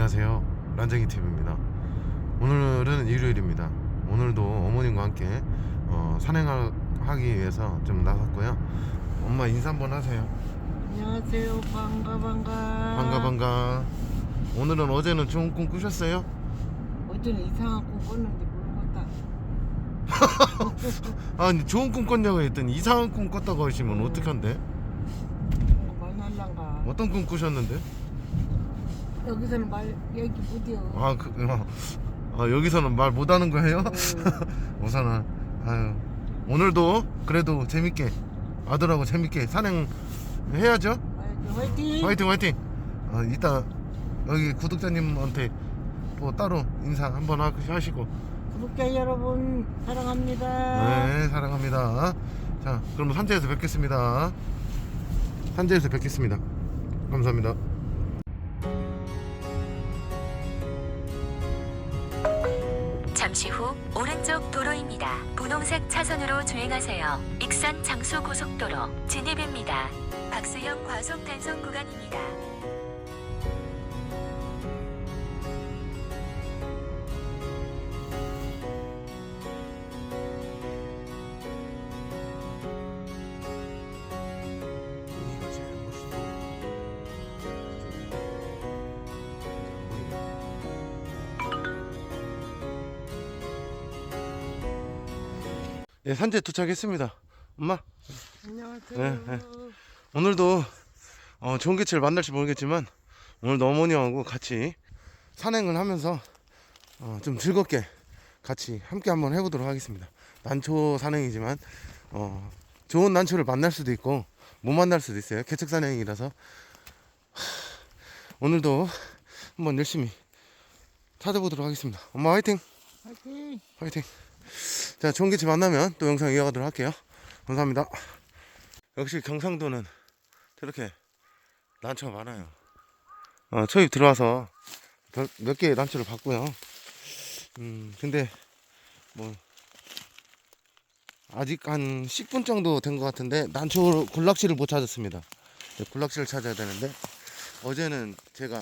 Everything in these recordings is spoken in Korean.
안녕하세요 란쟁이 TV입니다 오늘은 일요일입니다 오늘도 어머님과 함께 어, 산행하기 위해서 좀 나섰고요 엄마 인사 한번 하세요 안녕하세요. 반가 반가. 반가 반가 오늘은 어제는 좋은 꿈 꾸셨어요? 어제는 이상한 꿈 꿨는데 모르겠다. 아니 좋은 꿈 꿨냐고 했더니 이상한 꿈 꿨다고 하시면 어떡한데? 뭔가 말 날란가. 어떤 꿈 꾸셨는데? 여기서는 말 얘기 못해요. 아, 그, 어, 아 여기서는 말 못하는 거예요? 어, 우선은 아유 오늘도 그래도 재밌게 아들하고 재밌게 산행 해야죠. 화이팅. 화이팅 화이팅 아, 이따 여기 구독자님한테 또 따로 인사 한번 하- 하시고 구독자 여러분 사랑합니다. 네 사랑합니다 자 그럼 산지에서 뵙겠습니다 산지에서 뵙겠습니다 감사합니다 잠시 후 오른쪽 도로입니다. 분홍색 차선으로 주행하세요. 익산 장수 고속도로 진입입니다. 박수형 과속 단속 구간입니다. 예, 산지에 도착했습니다 엄마 안녕하세요. 네, 네. 오늘도 어, 좋은 개체를 만날지 모르겠지만 오늘도 어머니하고 같이 산행을 하면서 어, 좀 즐겁게 같이 함께 한번 해보도록 하겠습니다. 난초 산행이지만 어, 좋은 난초를 만날 수도 있고 못 만날 수도 있어요. 개척 산행이라서 하, 오늘도 한번 열심히 찾아보도록 하겠습니다. 엄마 화이팅! 화이팅. 화이팅! 자, 좋은 개체 만나면 또 영상 이어가도록 할게요. 감사합니다. 역시 경상도는 저렇게 난초가 많아요. 어, 초입 들어와서 몇 개의 난초를 봤고요. 음, 근데 뭐 아직 한 10분 정도 된 것 같은데 난초 군락지를 못 찾았습니다. 네, 군락지를 찾아야 되는데 어제는 제가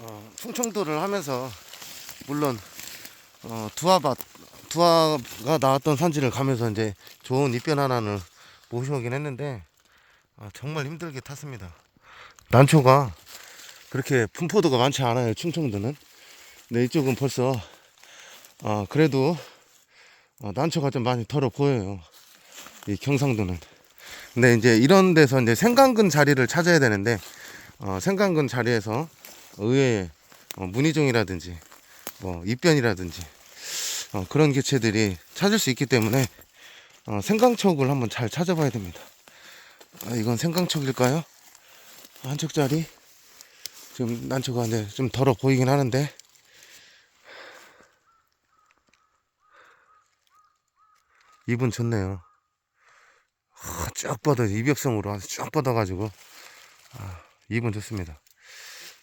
어, 충청도를 하면서 물론 어, 두화밭 두화가 나왔던 산지를 가면서 이제 좋은 입변 하나를 모셔오긴 했는데 아, 정말 힘들게 탔습니다. 난초가 그렇게 분포도가 많지 않아요. 충청도는. 근데 이쪽은 벌써 어, 그래도 어, 난초가 좀 많이 덜어 보여요. 이 경상도는. 근데 이제 이런 데서 이제 생강근 자리를 찾아야 되는데 어, 생강근 자리에서 의외의 어, 문희종이라든지 뭐 입변이라든지 어, 그런 개체들이 찾을 수 있기 때문에 어, 생강촉을 한번 잘 찾아봐야 됩니다. 아, 이건 생강촉일까요? 한쪽짜리 지금 난초가 이제 좀 덜어 보이긴 하는데 입은 좋네요. 아, 쫙 뻗어 입엽성으로 아주 쫙 뻗어가지고 아, 입은 좋습니다.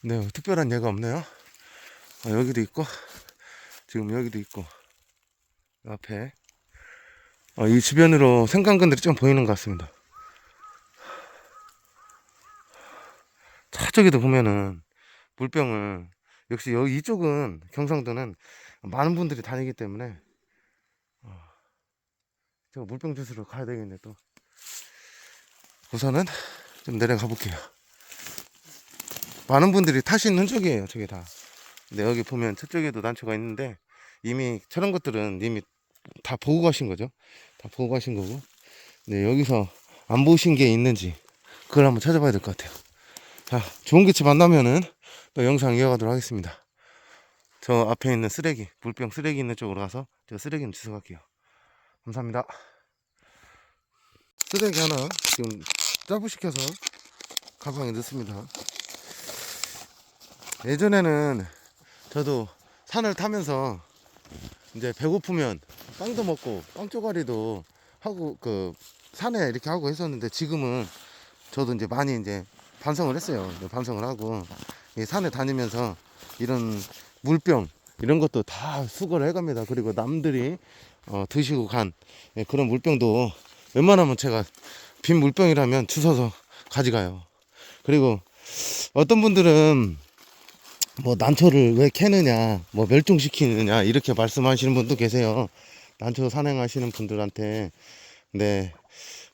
네 특별한 예가 없네요. 아, 여기도 있고 지금 여기도 있고 앞에 어, 이 주변으로 생강근들이 좀 보이는 것 같습니다. 저쪽에도 보면은 물병을 역시 여기 이쪽은 경상도는 많은 분들이 다니기 때문에 어, 저 물병 주스로 가야 되겠네 또 우선은 좀 내려가 볼게요. 많은 분들이 타시는 흔적이에요 저게 다. 근데 여기 보면 저쪽에도 난초가 있는데 이미 저런 것들은 이미 다 보고 가신 거죠. 다 보고 가신 거고. 네, 여기서 안 보신 게 있는지 그걸 한번 찾아봐야 될 것 같아요. 자, 좋은 개체 만나면은 또 영상 이어가도록 하겠습니다. 저 앞에 있는 쓰레기, 물병 쓰레기 있는 쪽으로 가서 저 쓰레기는 주워갈게요. 감사합니다. 쓰레기 하나 지금 짜부시켜서 가방에 넣습니다. 예전에는 저도 산을 타면서 이제 배고프면 빵도 먹고 빵 쪼가리도 하고 그 산에 이렇게 하고 했었는데 지금은 저도 이제 많이 이제 반성을 했어요. 반성을 하고 이 산에 다니면서 이런 물병 이런 것도 다 수거를 해갑니다. 그리고 남들이 어, 드시고 간 예, 그런 물병도 웬만하면 제가 빈 물병이라면 주워서 가져가요. 그리고 어떤 분들은 뭐 난초를 왜 캐느냐, 뭐 멸종시키느냐 이렇게 말씀하시는 분도 계세요. 난초 산행하시는 분들한테. 근데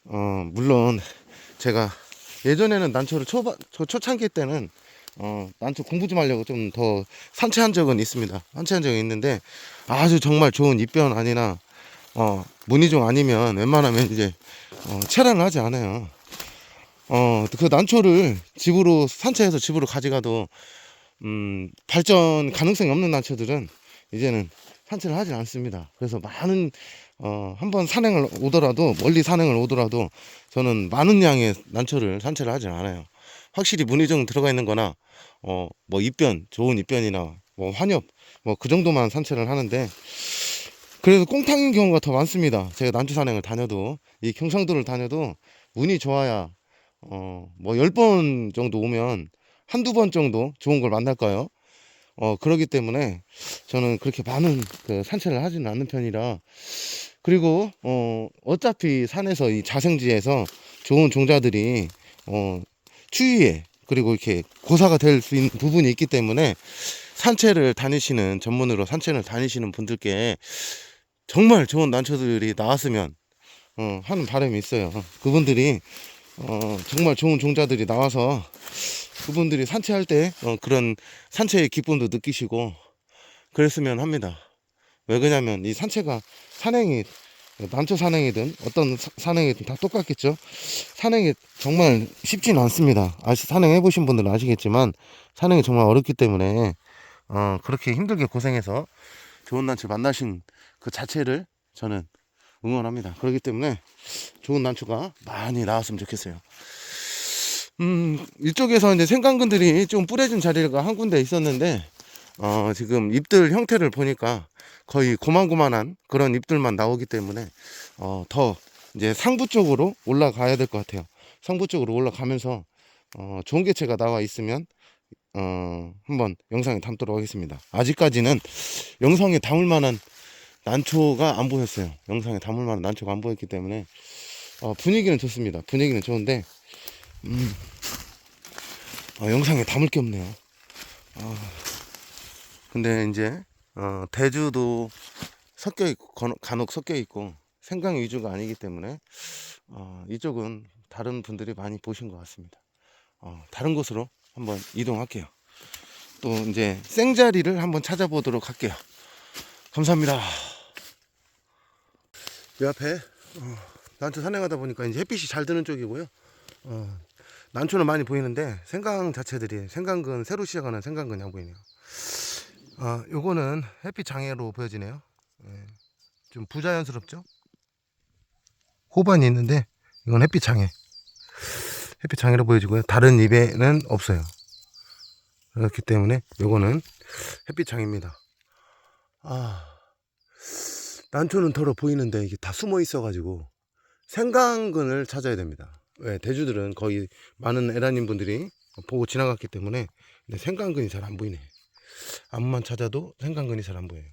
어 물론 제가 예전에는 난초를 초반 초, 초창기 때는 어 난초 공부 좀 하려고 좀 더 산채한 적은 있습니다. 산채한 적이 있는데 아주 정말 좋은 입변 아니나 어 문의종 아니면 웬만하면 이제 어, 체란을 하지 않아요. 어, 그 난초를 집으로 산채해서 집으로 가져가도 음, 발전 가능성이 없는 난초들은 이제는 산채를 하지 않습니다. 그래서 많은 어, 한번 산행을 오더라도 멀리 산행을 오더라도 저는 많은 양의 난초를 산채를 하지 않아요. 확실히 문의정 들어가 있는 거나 어, 뭐 입변, 좋은 입변이나 뭐 환엽 뭐 그 정도만 산채를 하는데 그래서 꽁탕인 경우가 더 많습니다. 제가 난초 산행을 다녀도 이 경상도를 다녀도 운이 좋아야 어 뭐 열 번 정도 오면 한두 번 정도 좋은 걸 만날까요? 어 그러기 때문에 저는 그렇게 많은 그 산책을 하지는 않는 편이라 그리고 어 어차피 산에서 이 자생지에서 좋은 종자들이 어 추위에 그리고 이렇게 고사가 될 수 있는 부분이 있기 때문에 산채를 다니시는 전문으로 산채를 다니시는 분들께 정말 좋은 난초들이 나왔으면 어, 하는 바람이 있어요. 그분들이 어, 정말 좋은 종자들이 나와서 그분들이 산채할 때 어, 그런 산채의 기쁨도 느끼시고 그랬으면 합니다. 왜 그러냐면 이 산채가 산행이 난초 산행이든 어떤 사- 산행이든 다 똑같겠죠. 산행이 정말 쉽지는 않습니다. 아시 산행해 보신 분들은 아시겠지만 산행이 정말 어렵기 때문에 어, 그렇게 힘들게 고생해서 좋은 난초 만나신 그 자체를 저는 응원합니다. 그렇기 때문에 좋은 난초가 많이 나왔으면 좋겠어요. 음, 이쪽에서 이제 생강근들이 좀 뿌려진 자리가 한 군데 있었는데, 어, 지금 잎들 형태를 보니까 거의 고만고만한 그런 잎들만 나오기 때문에, 어, 더 이제 상부 쪽으로 올라가야 될 것 같아요. 상부 쪽으로 올라가면서, 어, 좋은 개체가 나와 있으면, 어, 한번 영상에 담도록 하겠습니다. 아직까지는 영상에 담을 만한 난초가 안 보였어요. 영상에 담을 만한 난초가 안 보였기 때문에 어, 분위기는 좋습니다. 분위기는 좋은데 음, 어, 영상에 담을 게 없네요. 어, 근데 이제 어, 대주도 섞여 있고 건- 간혹 섞여 있고 생강 위주가 아니기 때문에 어, 이쪽은 다른 분들이 많이 보신 것 같습니다. 어, 다른 곳으로 한번 이동할게요. 또 이제 생자리를 한번 찾아보도록 할게요. 감사합니다. 이 앞에 어, 난초 산행하다 보니까 이제 햇빛이 잘 드는 쪽이고요. 어, 난초는 많이 보이는데 생강 자체들이 생강근 새로 시작하는 생강근이 안 보이네요. 아, 요거는 햇빛 장애로 보여지네요. 예, 좀 부자연스럽죠? 호반이 있는데 이건 햇빛 장애. 햇빛 장애로 보여지고요. 다른 잎에는 없어요. 그렇기 때문에 요거는 햇빛 장애입니다. 아. 난초는 덜어 보이는데 이게 다 숨어 있어 가지고 생강근을 찾아야 됩니다. 왜 대주들은 거의 많은 에라님 분들이 보고 지나갔기 때문에 생강근이 잘 안 보이네. 앞만 찾아도 생강근이 잘 안 보여요.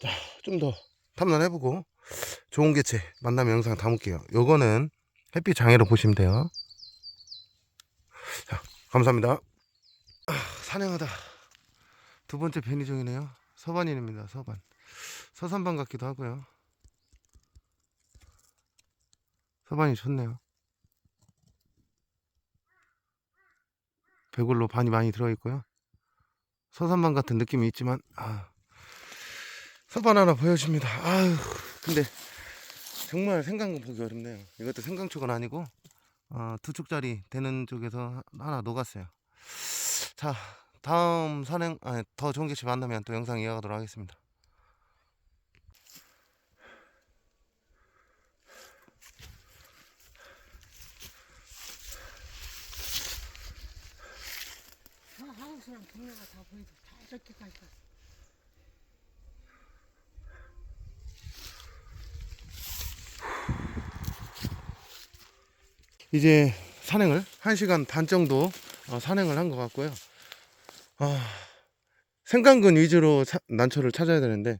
자, 좀 더 탐난해보고 좋은 개체 만나면 영상 담을게요. 요거는 햇빛 장애로 보시면 돼요. 자, 감사합니다. 아, 산행하다 두 번째 변이종이네요. 서반인입니다. 서반. 서산반 같기도 하고요. 서반이 좋네요. 배골로 반이 많이 들어있고요. 서산반 같은 느낌이 있지만 아, 서반 하나 보여줍니다. 아유, 근데 정말 생강근 보기 어렵네요. 이것도 생강초가 아니고 어, 두 쪽짜리 되는 쪽에서 하나 녹았어요. 자, 다음 산행 아니, 더 좋은 개체 만나면 또 영상 이어가도록 하겠습니다. 하우스랑 동네가 다 갔어. 이제 산행을 1시간 반 정도 어, 산행을 한 것 같고요. 아, 생강근 위주로 사- 난초를 찾아야 되는데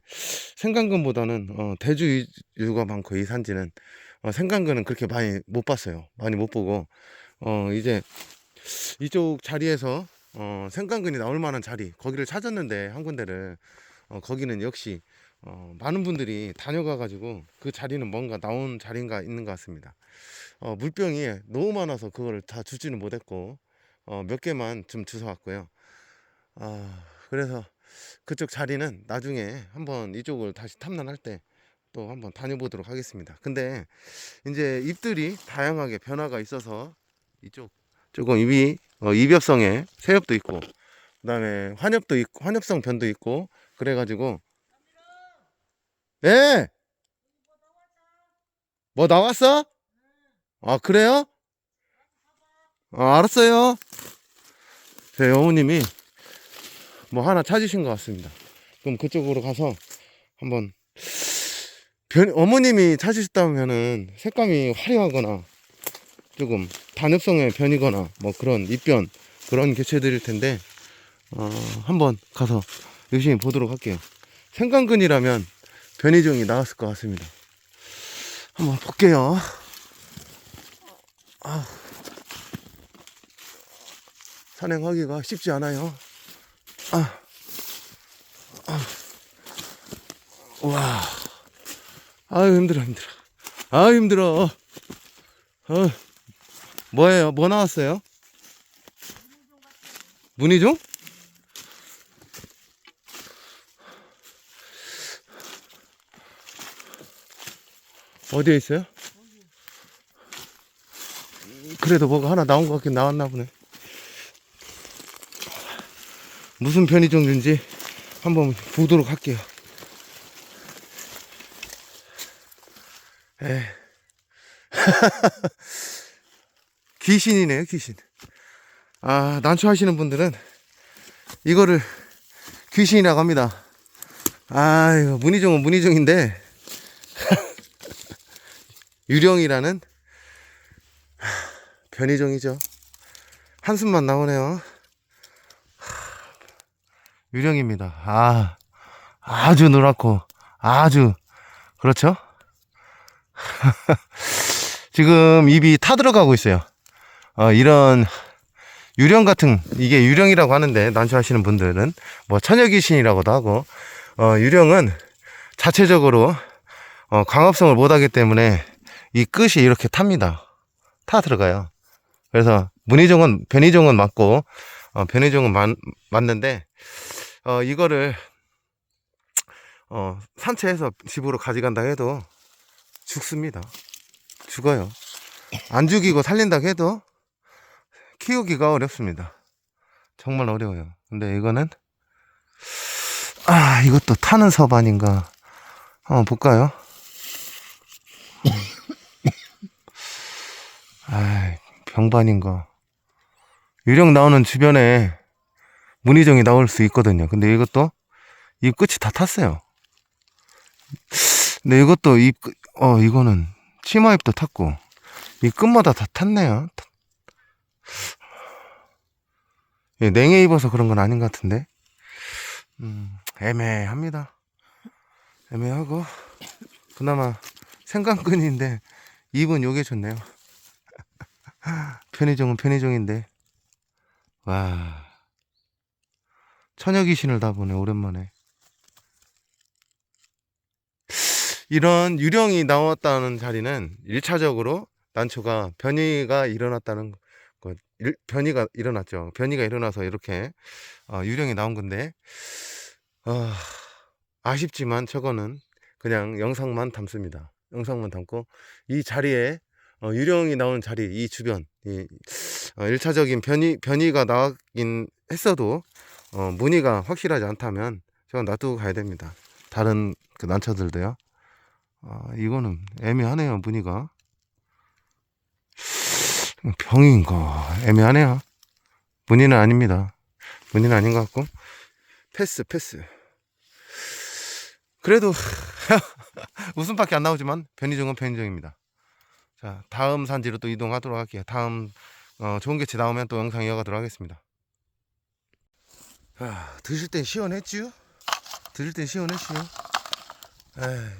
생강근보다는 어, 대주 위주가 많고 이 산지는 어, 생강근은 그렇게 많이 못 봤어요. 많이 못 보고 어, 이제 이쪽 자리에서 어, 생강근이 나올 만한 자리 거기를 찾았는데 한 군데를 어, 거기는 역시 어, 많은 분들이 다녀가 가지고 그 자리는 뭔가 나온 자리인가 있는 것 같습니다. 어, 물병이 너무 많아서 그거를 다 주지는 못했고 어, 몇 개만 좀 주워왔고요. 아, 그래서 그쪽 자리는 나중에 한번 이쪽을 다시 탐난할 때 또 한번 다녀보도록 하겠습니다. 근데 이제 잎들이 다양하게 변화가 있어서 이쪽 조금 잎이 어, 이엽성에 새엽도 있고 그다음에 환엽도 있고 환엽성 변도 있고 그래가지고 예. 뭐 나왔어? 아 그래요? 아 알았어요. 제 어머님이 뭐 하나 찾으신 것 같습니다. 그럼 그쪽으로 가서 한번 변, 어머님이 찾으셨다면은 색감이 화려하거나 조금 단엽성의 변이거나 뭐 그런 입변 그런 개체들일 텐데 어, 한번 가서 열심히 보도록 할게요. 생강근이라면 변이종이 나왔을 것 같습니다. 한번 볼게요. 아, 산행하기가 쉽지 않아요. 아, 아, 와, 아유 힘들어 힘들어. 아 힘들어. 어, 뭐예요? 뭐 나왔어요? 문희종? 어디에 있어요? 그래도 뭐가 하나 나온 것 같긴 나왔나 보네. 무슨 편의종인지 한번 보도록 할게요. 에. 귀신이네요, 귀신. 아, 난초하시는 분들은 이거를 귀신이라고 합니다. 아이고, 문희종은 문희종인데, 유령이라는 변이종이죠. 한숨만 나오네요. 유령입니다. 아, 아주 노랗고, 아주, 그렇죠? 지금 입이 타들어가고 있어요. 어, 이런 유령 같은 이게 유령이라고 하는데 난초하시는 분들은 뭐 처녀 귀신이라고도 하고 어, 유령은 자체적으로 어, 광합성을 못하기 때문에 이 끝이 이렇게 탑니다. 타 들어가요. 그래서 문희종은 변희종은 맞고 어, 변희종은 맞, 맞는데 어, 이거를 어, 산채해서 집으로 가져간다 해도 죽습니다. 죽어요. 안 죽이고 살린다 해도 키우기가 어렵습니다. 정말 어려워요. 근데 이거는 아 이것도 타는 섭 아닌가 한번 볼까요? 아 병반인가 유령 나오는 주변에 문희정이 나올 수 있거든요. 근데 이것도 입 끝이 다 탔어요. 근데 이것도 입, 끝- 어, 이거는 치마입도 탔고, 이 끝마다 다 탔네요. 예, 냉해 입어서 그런 건 아닌 것 같은데. 음, 애매합니다. 애매하고, 그나마 생강근인데, 입은 요게 좋네요. 편의종은 편의종인데, 와. 처녀 귀신을 다 보네, 오랜만에. 이런 유령이 나왔다는 자리는 일차적으로 난초가 변이가 일어났다는 것, 일- 변이가 일어났죠. 변이가 일어나서 이렇게 어, 유령이 나온 건데 어, 아쉽지만 저거는 그냥 영상만 담습니다. 영상만 담고 이 자리에 어, 유령이 나오는 자리 이 주변 이 어, 1차적인 변이 변이가 나왔긴 했어도 어, 무늬가 확실하지 않다면 저건 놔두고 가야 됩니다. 다른 그 난초들도요. 아, 이거는 애매하네요, 무늬가. 병인가? 애매하네요. 무늬는 아닙니다. 무늬는 아닌 것 같고. 패스, 패스. 그래도, 웃음밖에 안 나오지만, 변이종은 변이종입니다. 자, 다음 산지로 또 이동하도록 할게요. 다음, 어, 좋은 개체 나오면 또 영상 이어가도록 하겠습니다. 아, 드실 땐 시원했지요? 드실 땐 시원했지요?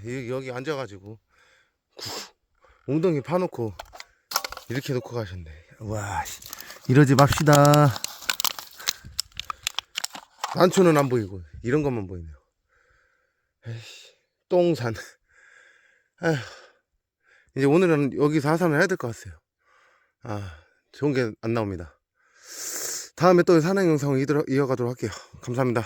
에이, 여기 앉아가지고 구- 웅덩이 파놓고 이렇게 놓고 가셨네. 와, 씨. 이러지 맙시다. 난초는 안 보이고 이런 것만 보이네요. 에이씨, 똥산. 아휴, 이제 오늘은 여기서 하산을 해야 될 것 같아요. 아, 좋은 게 안 나옵니다. 다음에 또 산행 영상을 이어가도록 할게요. 감사합니다.